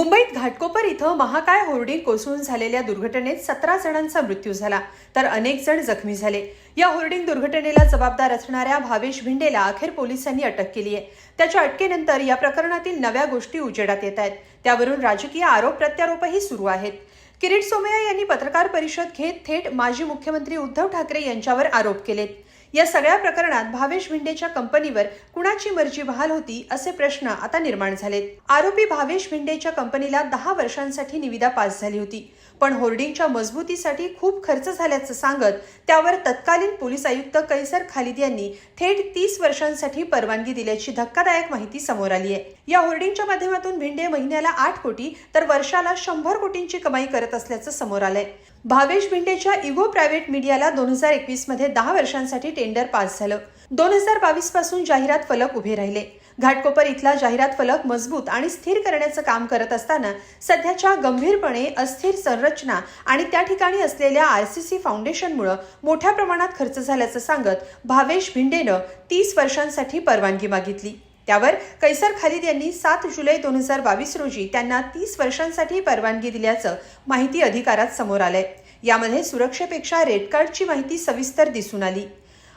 मुंबईत घाटकोपर इथं महाकाय होर्डिंग कोसळून झालेल्या दुर्घटनेत सतरा जणांचा मृत्यू झाला तर अनेक जण जखमी झाले. या होर्डिंग दुर्घटनेला जबाबदार असणाऱ्या भावेश भिंडेला अखेर पोलिसांनी अटक केली आहे. त्याच्या अटकेनंतर या प्रकरणातील नव्या गोष्टी उजेडात येत आहेत. त्यावरून राजकीय आरोप प्रत्यारोपही सुरू आहेत. किरीट सोमय्या यांनी पत्रकार परिषद घेत थेट माजी मुख्यमंत्री उद्धव ठाकरे यांच्यावर आरोप केलेत. या सगळ्या प्रकरणात भावेश भिंडेच्या कंपनीवर कुणाची मर्जी बहाल होती असे प्रश्न आता निर्माण झालेत. आरोपी भावेश भिंडेच्या कंपनीला दहा वर्षांसाठी निविदा पास झाली होती. पण होर्डिंगच्या मजबूतीसाठी खूप खर्च झाल्याचं सांगत त्यावर तत्कालीन पोलीस आयुक्त कैसर खालिद यांनी थेट तीस वर्षांसाठी परवानगी दिल्याची धक्कादायक माहिती समोर आली आहे. या होर्डिंगच्या माध्यमातून भिंडे महिन्याला आठ कोटी तर वर्षाला शंभर कोटींची कमाई करत असल्याचं समोर आलंय. भावेश भिंडेच्या इगो प्रायव्हेट मीडियाला दोन हजार एकवीसमध्ये दहा वर्षांसाठी टेंडर पास झालं. दोन हजार बावीसपासून जाहिरात फलक उभे राहिले. घाटकोपर इथला जाहिरात फलक मजबूत आणि स्थिर करण्याचं काम करत असताना सध्याच्या गंभीरपणे अस्थिर संरचना आणि त्या ठिकाणी असलेल्या आर सी सी फाउंडेशनमुळं मोठ्या प्रमाणात खर्च झाल्याचं सांगत भावेश भिंडेनं तीस वर्षांसाठी परवानगी मागितली. त्यावर कैसर खालिद यांनी सात जुलै दोन हजार बावीस रोजी त्यांना तीस वर्षांसाठी परवानगी दिल्याचं माहिती अधिकारात समोर आलंय. यामध्ये सुरक्षेपेक्षा रेड कार्डची माहिती सविस्तर दिसून आली.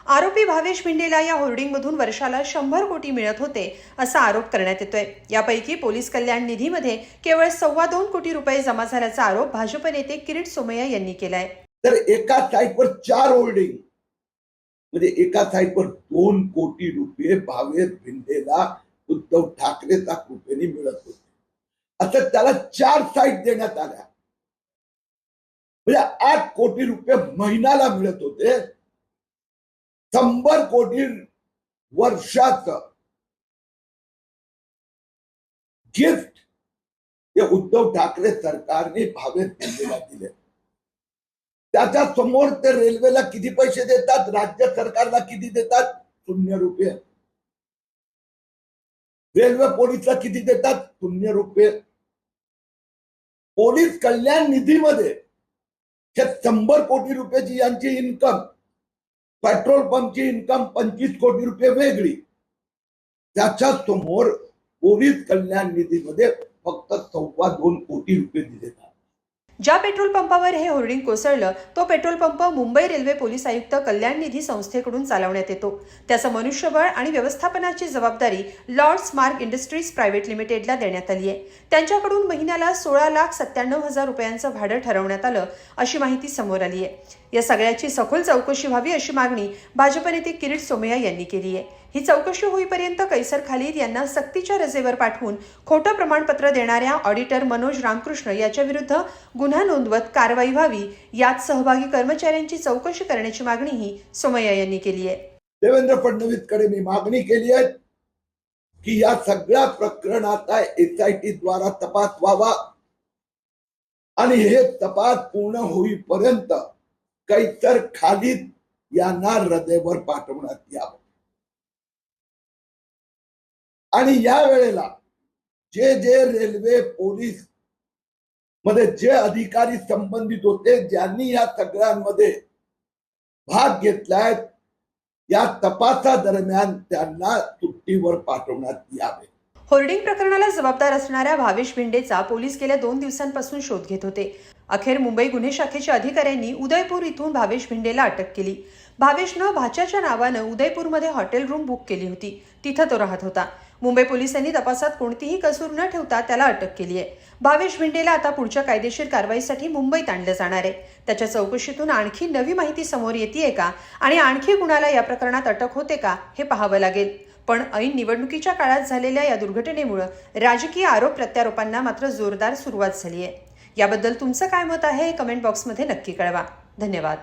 आरोपी भावेश भिंडेला या होर्डिंगमधून वर्षाला शंभर कोटी मिळत होते असा आरोप करण्यात येतोय. यापैकी पोलीस कल्याण निधीमध्ये केवळ सव्वा दोन कोटी रुपये जमा झाल्याचा आरोप भाजप नेते किरीट सोमय्या यांनी केलाय. तर एका साईटवर चार होल्डिंग म्हणजे एका साईटवर दोन कोटी रुपये भावेत भिंडेला उद्धव ठाकरेचा कृपेने मिळत होते. असं त्याला चार साईट देण्यात आल्या. म्हणजे आठ कोटी रुपये महिन्याला मिळत होते. शंभर कोटी वर्षाच गिफ्ट हे उद्धव ठाकरे सरकारने भावेत भिंडेला दिले. त्याच्यासमोर ते रेल्वेला किती पैसे देतात? राज्य सरकारला किती देतात? शून्य रुपये. रेल्वे पोलीसला किती देतात? शून्य रुपये. पोलीस कल्याण निधीमध्ये हे शंभर कोटी रुपयाची यांची इन्कम पेट्रोल पंपची इन्कम पंचवीस कोटी रुपये वेगळी. त्याच्यासमोर पोलीस कल्याण निधीमध्ये फक्त सव्वा दोन कोटी रुपये दिले जातात. ज्या पेट्रोल पंपावर हे होर्डिंग कोसळलं तो petrol pump Mumbai railway police आयुक्त कल्याण निधी संस्थेकडून चालवण्यात येतो. त्याचं मनुष्यबळ आणि व्यवस्थापनाची जबाबदारी लॉर्ड्स मार्क इंडस्ट्रीज प्रायव्हेट लिमिटेडला देण्यात आली आहे. त्यांच्याकडून महिन्याला सोळा लाख सत्त्याण्णव हजार रुपयांचं भाडं ठरवण्यात आलं अशी माहिती समोर आली आहे. या सगळ्याची सखोल चौकशी व्हावी अशी मागणी भाजप नेते किरीट सोमय्या यांनी केली आहे. ही चौकशी होईपर्यंत कैसर खालीद यांना सक्तीच्या रजेवर पाठवून खोटं प्रमाणपत्र देणाऱ्या ऑडिटर मनोज रामकृष्ण याच्याविरुद्ध गुन्हा नोंदवत कारवाई व्हावी यात सहभागी कर्मचाऱ्यांची चौकशी करण्याची मागणीही सोमय्या यांनी केली आहे. देवेंद्र फडणवीसकडे मी मागणी केली आहे की या सगळ्या प्रकरणाचा एस आय द्वारा तपास व्हावा. आणि हे तपास पूर्ण होईपर्यंत कैतर खालीद यांना हृदयवर पाठवण्यात यावं. आणि या वेळेला जे जे रेल्वे पोलीसमध्ये जे अधिकारी संबंधित होते ज्यांनी या सगळ्यांमध्ये भाग घेतलाय या तपासादरम्यान त्यांना सुट्टीवर पाठवण्यात यावे. होर्डिंग प्रकरणाला जबाबदार असणाऱ्या भावेश भिंडेचा पोलीस गेल्या दोन दिवसांपासून शोध घेत होते. अखेर मुंबई गुन्हे शाखेच्या अधिकाऱ्यांनी उदयपूर इथून भावेश भिंडेला अटक केली. भावेशनं भाच्याच्या नावानं उदयपूरमध्ये हॉटेल रूम बुक केली होती. तिथं तो राहत होता. मुंबई पोलिसांनी तपासात कोणतीही कसूर न ठेवता त्याला अटक केली आहे. भावेश भिंडेला आता पुढच्या कायदेशीर कारवाईसाठी मुंबईत आणलं जाणार आहे. त्याच्या चौकशीतून आणखी नवी माहिती समोर येते का? आणि आणखी कुणाला या प्रकरणात अटक होते का? हे पाहावं लागेल. पण ऐन निवडणुकीच्या काळात झालेल्या या दुर्घटनेमुळे राजकीय आरोप प्रत्यारोपांना मात्र जोरदार सुरुवात झाली आहे याबद्दल तुमचं काय मत आहे? कमेंट बॉक्समध्ये नक्की कळवा. धन्यवाद.